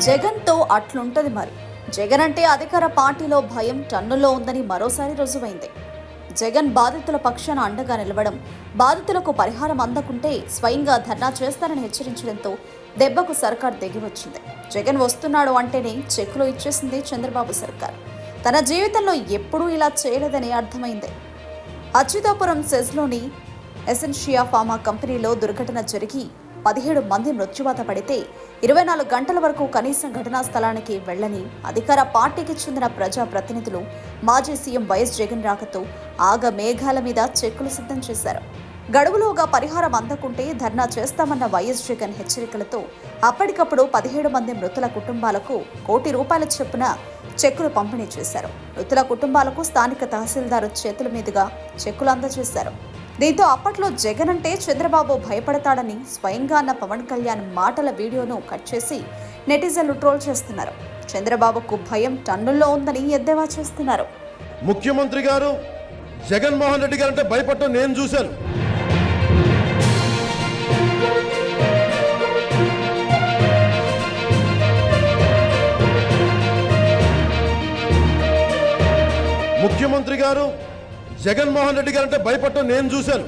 జగన్తో అట్లుంటది మరి. జగన్ అంటే అధికార పార్టీలో భయం టన్నులో ఉందని మరోసారి రుజువైంది. జగన్ బాధితుల పక్షాన అండగా నిలవడం బాధితులకు పరిహారం అందకుంటే స్వయంగా ధర్నా చేస్తారని హెచ్చరించడంతో దెబ్బకు సర్కార్ దిగివచ్చింది. జగన్ వస్తున్నాడు అంటేనే చెక్కులు ఇచ్చేసింది చంద్రబాబు సర్కార్. తన జీవితంలో ఎప్పుడూ ఇలా చేయలేదని అర్థమైంది. అచ్యుతాపురం సెజ్లోని ఎసెన్షియా ఫార్మా కంపెనీలో దుర్ఘటన జరిగి పదిహేడు మంది మృత్యువాత పడితే ఇరవై నాలుగు గంటల వరకు కనీసం ఘటనా స్థలానికి వెళ్ళని అధికార పార్టీకి చెందిన ప్రజా ప్రతినిధులు మాజీ సీఎం వైఎస్ జగన్ రాకతో ఆగ మేఘాల మీద చెక్కులు సిద్ధం చేశారు. గడువులోగా పరిహారం అందకుంటే ధర్నా చేస్తామన్న వైఎస్ జగన్ హెచ్చరికలతో అప్పటికప్పుడు పదిహేడు మంది మృతుల కుటుంబాలకు కోటి రూపాయల చొప్పున చెక్కులు పంపిణీ చేశారు. మృతుల కుటుంబాలకు స్థానిక తహసీల్దారు చేతుల మీదుగా చెక్కులు అందజేశారు. దీంతో అప్పట్లో జగన్ అంటే చంద్రబాబు భయపడతాడని స్వయంగా అన్న పవన్ కళ్యాణ్ మాటల వీడియోను కట్ చేసి నెటిజన్లు ట్రోల్ చేస్తున్నారు. చంద్రబాబుకు భయం టన్నుల్లో ఉందని ఎద్దేవా చేస్తున్నారు. ముఖ్యమంత్రి గారు జగన్మోహన్ రెడ్డి గారు అంటే భయపడటం నేను చూశాను. ముఖ్యమంత్రి గారు జగన్మోహన్ రెడ్డి గారు అంటే భయపడటం నేను చూశాను.